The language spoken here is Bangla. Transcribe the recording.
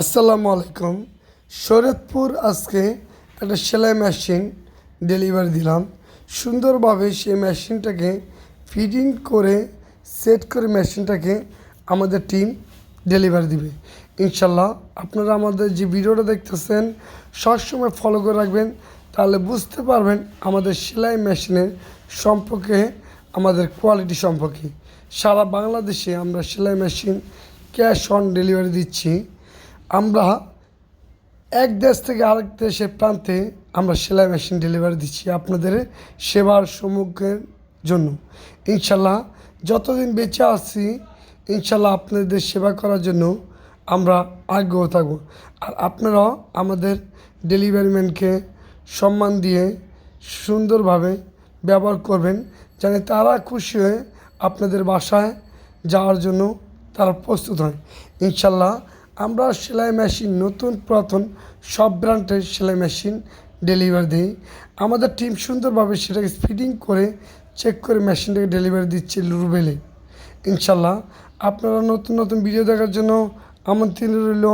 আসসালামু আলাইকুম। শরৎপুর আজকে একটা সেলাই মেশিন ডেলিভারি দিলাম। সুন্দরভাবে সেই মেশিনটাকে ফিটিং করে সেট করে মেশিনটাকে আমাদের টিম ডেলিভারি দিবে। ইনশাল্লাহ আপনারা আমাদের যে ভিডিওটা দেখতেছেন, সবসময় ফলো করে রাখবেন, তাহলে বুঝতে পারবেন আমাদের সেলাই মেশিনের সম্পর্কে, আমাদের কোয়ালিটি সম্পর্কে। সারা বাংলাদেশে আমরা সেলাই মেশিন ক্যাশ অন ডেলিভারি দিচ্ছি। আমরা এক দেশ থেকে আরেক দেশের প্রান্তে আমরা সেলাই মেশিন ডেলিভারি দিচ্ছি আপনাদের সেবার সম্মুখের জন্য। ইনশাল্লাহ যতদিন বেঁচে আছি, ইনশাল্লাহ আপনাদের সেবা করার জন্য আমরা আগ্রহ থাকব। আর আপনারাও আমাদের ডেলিভারি ম্যানকে সম্মান দিয়ে সুন্দরভাবে ব্যবহার করবেন যেন তারা খুশি হয়ে আপনাদের বাসায় যাওয়ার জন্য তারা প্রস্তুত হয়। ইনশাল্লাহ আমরা সেলাই মেশিন, নতুন প্রথম সব ব্র্যান্ডের সেলাই মেশিন ডেলিভারি দিই। আমাদের টিম সুন্দরভাবে সেটাকে ফিটিং করে চেক করে মেশিনটাকে ডেলিভারি দিচ্ছে রুবেলে ইনশাল্লাহ, আপনারা নতুন নতুন ভিডিও দেখার জন্য আমন্ত্রণ রইল।